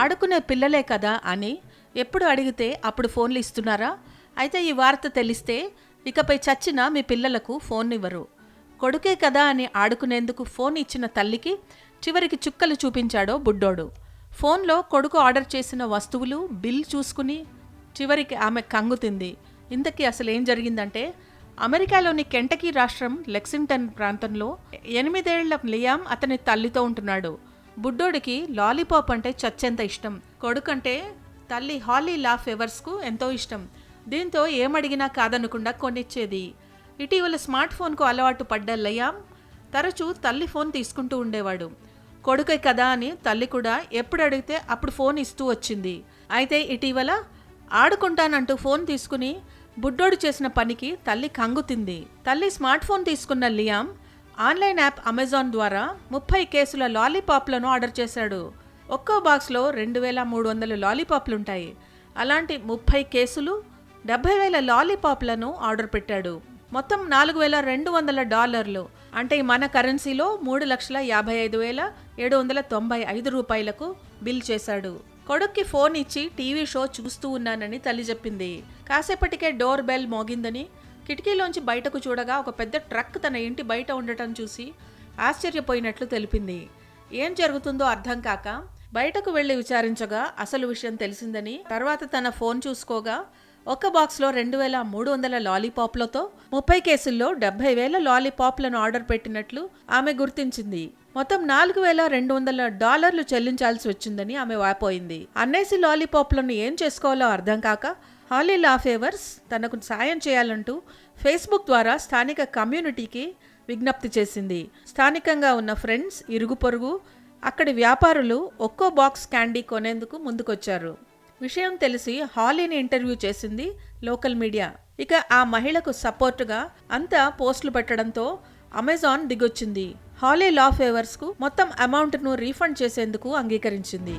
ఆడుకునే పిల్లలే కదా అని ఎప్పుడు అడిగితే అప్పుడు ఫోన్లు ఇస్తున్నారా? అయితే ఈ వార్త తెలిస్తే ఇకపై చచ్చిన మీ పిల్లలకు ఫోన్ ఇవ్వరు కొడుకే కదా అని ఆడుకునేందుకు ఫోన్ ఇచ్చిన తల్లికి చివరికి చుక్కలు చూపించాడో బుడ్డోడు. ఫోన్లో కొడుకు ఆర్డర్ చేసిన వస్తువులు బిల్ చూసుకుని చివరికి ఆమె కంగుతింది ఇంతకీ అసలు ఏం జరిగిందంటే అమెరికాలోని కెంటకీ రాష్ట్రం లెక్సింగ్టన్ ప్రాంతంలో ఎనిమిదేళ్ళ లియామ్ అతని తల్లితో ఉంటున్నాడు. బుడ్డోడికి లాలీపాప్ అంటే చచ్చెంత ఇష్టం. కొడుకంటే తల్లి హాలీ లా ఫేవర్స్కు ఎంతో ఇష్టం. దీంతో ఏమడిగినా కాదనకుండా కొనిచ్చేది. ఇటీవల స్మార్ట్ ఫోన్కు అలవాటు పడ్డ లయామ్ తరచూ తల్లి ఫోన్ తీసుకుంటూ ఉండేవాడు. కొడుకే కదా అని తల్లి కూడా ఎప్పుడు అడిగితే అప్పుడు ఫోన్ ఇస్తూ వచ్చింది. అయితే ఇటీవల ఆడుకుంటానంటూ ఫోన్ తీసుకుని బుడ్డోడు చేసిన పనికి తల్లి కంగుతింది తల్లి స్మార్ట్ ఫోన్ తీసుకున్న లియామ్ ఆన్లైన్ యాప్ అమెజాన్ ద్వారా ముప్పై కేసుల లాలీపాప్లను ఆర్డర్ చేశాడు. ఒక్కో బాక్స్లో రెండు వేల మూడు వందల లాలీపాప్లుంటాయి. అలాంటి ముప్పై కేసులు డెబ్బై వేల లాలీపాప్లను ఆర్డర్ పెట్టాడు. మొత్తం నాలుగు వేల రెండు వందల డాలర్లు. అంటే మన కరెన్సీలో మూడు లక్షల యాభై ఐదు వేల ఏడు వందల తొంభై ఐదు రూపాయలకు బిల్ చేశాడు. కొడుక్కి ఫోన్ ఇచ్చి టీవీ షో చూస్తూ ఉన్నానని తల్లి చెప్పింది. కాసేపటికే డోర్ బెల్ మోగిందని కిటికీలోంచి బయటకు చూడగా ఒక పెద్ద ట్రక్ తన ఇంటి బయట ఉండటం చూసి ఆశ్చర్యపోయినట్లు తెలిపింది. ఏం జరుగుతుందో అర్థం కాక బయటకు వెళ్ళి విచారించగా అసలు విషయం తెలిసిందని. తర్వాత తన ఫోన్ చూసుకోగా ఒక్క బాక్స్లో రెండు వేల మూడు వందల లాలీపాప్లతో ముప్పై కేసుల్లో డెబ్బై వేల లాలీపాప్లను ఆర్డర్ పెట్టినట్లు ఆమె గుర్తించింది. మొత్తం నాలుగు వేల రెండు వందల డాలర్లు చెల్లించాల్సి వచ్చిందని ఆమె వాపోయింది. అన్నేసి లాలీపాప్లను ఏం చేసుకోవాలో అర్థం కాక హాలీ లా ఫేవర్స్ తనకు సాయం చేయాలంటూ ఫేస్బుక్ ద్వారా స్థానిక కమ్యూనిటీకి విజ్ఞప్తి చేసింది. స్థానికంగా ఉన్న ఫ్రెండ్స్ ఇరుగు పొరుగు అక్కడి వ్యాపారులు ఒక్కో బాక్స్ క్యాండీ కొనేందుకు ముందుకొచ్చారు. విషయం తెలిసి హాలీని ఇంటర్వ్యూ చేసింది లోకల్ మీడియా. ఇక ఆ మహిళకు సపోర్టుగా అంతా పోస్టులు పెట్టడంతో అమెజాన్ దిగొచ్చింది. హాలీ లా ఫేవర్స్కు మొత్తం అమౌంట్ను రీఫండ్ చేసేందుకు అంగీకరించింది.